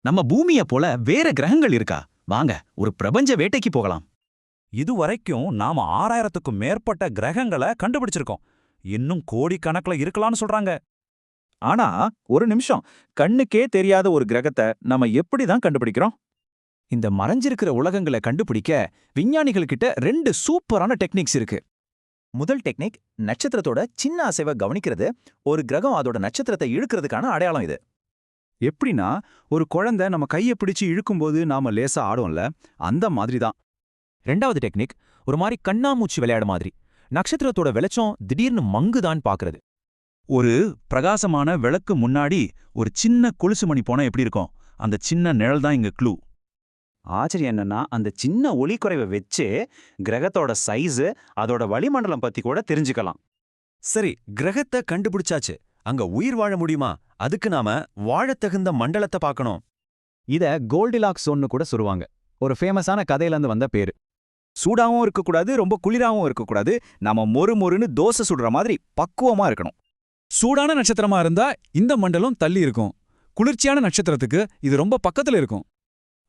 நம்ம பூமிய போல வேற கிரகங்கள் இருக்கா? வாங்க ஒரு பிரபஞ்ச வேட்டைக்கு போகலாம். இதுவரைக்கும் நாம ஆறாயிரத்துக்கும் மேற்பட்ட கிரகங்களை கண்டுபிடிச்சிருக்கோம். இன்னும் கோடிக்கணக்குல இருக்கலாம்னு சொல்றாங்க. ஆனா ஒரு நிமிஷம். கண்ணுக்கே தெரியாத ஒரு கிரகத்தை நம்ம எப்படி தான் கண்டுபிடிக்கிறோம்? இந்த மறைஞ்சிருக்கிற உலகங்களை கண்டுபிடிக்க விஞ்ஞானிகள் கிட்ட ரெண்டு சூப்பரான டெக்னிக்ஸ் இருக்கு. முதல் டெக்னிக் நட்சத்திரத்தோட சின்ன அசைவை கவனிக்கிறது. ஒரு கிரகம் அதோட நட்சத்திரத்தை இழுக்கிறதுக்கான அடையாளம் இது. எப்படின்னா ஒரு குழந்தை நம்ம கையை பிடிச்சு இழுக்கும்போது நாம லேசா ஆடும்ல அந்த மாதிரி தான் ரெண்டாவது டெக்னிக் ஒரு மாதிரி கண்ணாமூச்சி விளையாட மாதிரி. நட்சத்திரத்தோட வெளிச்சம் திடீர்னு மங்குதான் பாக்குறது. ஒரு பிரகாசமான விளக்கு முன்னாடி ஒரு சின்ன கொலுசு மணி போனா எப்படி இருக்கும்? அந்த சின்ன நிழல் தான் இங்க க்ளூ ஆச்சரியம் என்னன்னா அந்த சின்ன ஒளிக்குறைவை வச்சு கிரகத்தோட சைஸு அதோட வளிமண்டலம் பத்தி கூட தெரிஞ்சுக்கலாம். சரி கிரகத்தை கண்டுபிடிச்சாச்சு. அங்க உயிர் வாழ முடியுமா? அதுக்கு நாம வாழத்தகுந்த மண்டலத்தை பார்க்கணும். இத கோல்டிலாக் சோன்னு கூட சொல்லுவாங்க. ஒரு ஃபேமஸான கதையில இருந்து வந்த பேரு. சூடாவும் இருக்கக்கூடாது ரொம்ப குளிராவும் இருக்கக்கூடாது. நாம மொறு மொறுன்னு தோசை சுடுற மாதிரி பக்குவமா இருக்கணும். சூடான நட்சத்திரமா இருந்தா இந்த மண்டலம் தள்ளி இருக்கும். குளிர்ச்சியான நட்சத்திரத்துக்கு இது ரொம்ப பக்கத்துல இருக்கும்.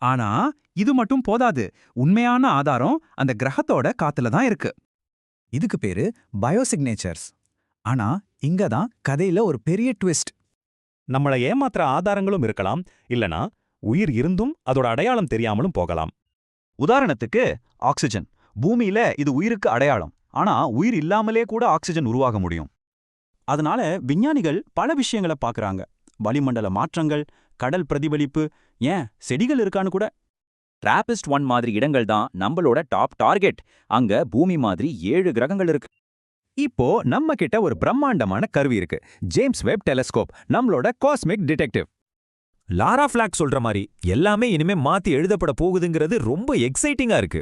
ஆனா இது மட்டும் போதாது. உண்மையான ஆதாரம் அந்த கிரகத்தோட காத்துல தான் இருக்கு. இதுக்கு பேரு பயோசிக்னேச்சர்ஸ். ஆனா இங்க தான் கதையில ஒரு பெரிய ட்விஸ்ட். நம்மள ஏமாத்துற ஆதாரங்களும் இருக்கலாம் இல்லனா உயிர் இருந்தும் அதோட அடையாளம் தெரியாமலும் போகலாம். உதாரணத்துக்கு ஆக்சிஜன். பூமியில இது உயிருக்கு அடையாளம். ஆனா உயிர் இல்லாமலே கூட ஆக்சிஜன் உருவாக முடியும். அதனால விஞ்ஞானிகள் பல விஷயங்களை பார்க்கறாங்க வளிமண்டல மாற்றங்கள் கடல் பிரதிபலிப்பு ஏன் செடிகள் இருக்கான்னு கூட. டிராபிஸ்ட் ஒன் மாதிரி இடங்கள் தான் நம்மளோட டாப் டார்கெட் அங்க பூமி மாதிரி ஏழு கிரகங்கள் இருக்கு. இப்போ நம்ம கிட்ட ஒரு பிரம்மாண்டமான கருவி இருக்கு. ஜேம்ஸ் வெப் டெலஸ்கோப் நம்மளோட காஸ்மிக் டிடெக்டிவ் லாரா ஃபிளாக் சொல்ற மாதிரி எல்லாமே இனிமே மாத்தி எழுதப்பட போகுதுங்கிறது ரொம்ப எக்ஸைட்டிங்கா இருக்கு.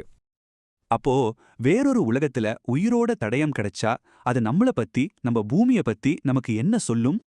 அப்போ வேறொரு உலகத்துல உயிரோட தடயம் கிடைச்சா அது நம்மள பத்தி நம்ம பூமிய பத்தி நமக்கு என்ன சொல்லும்?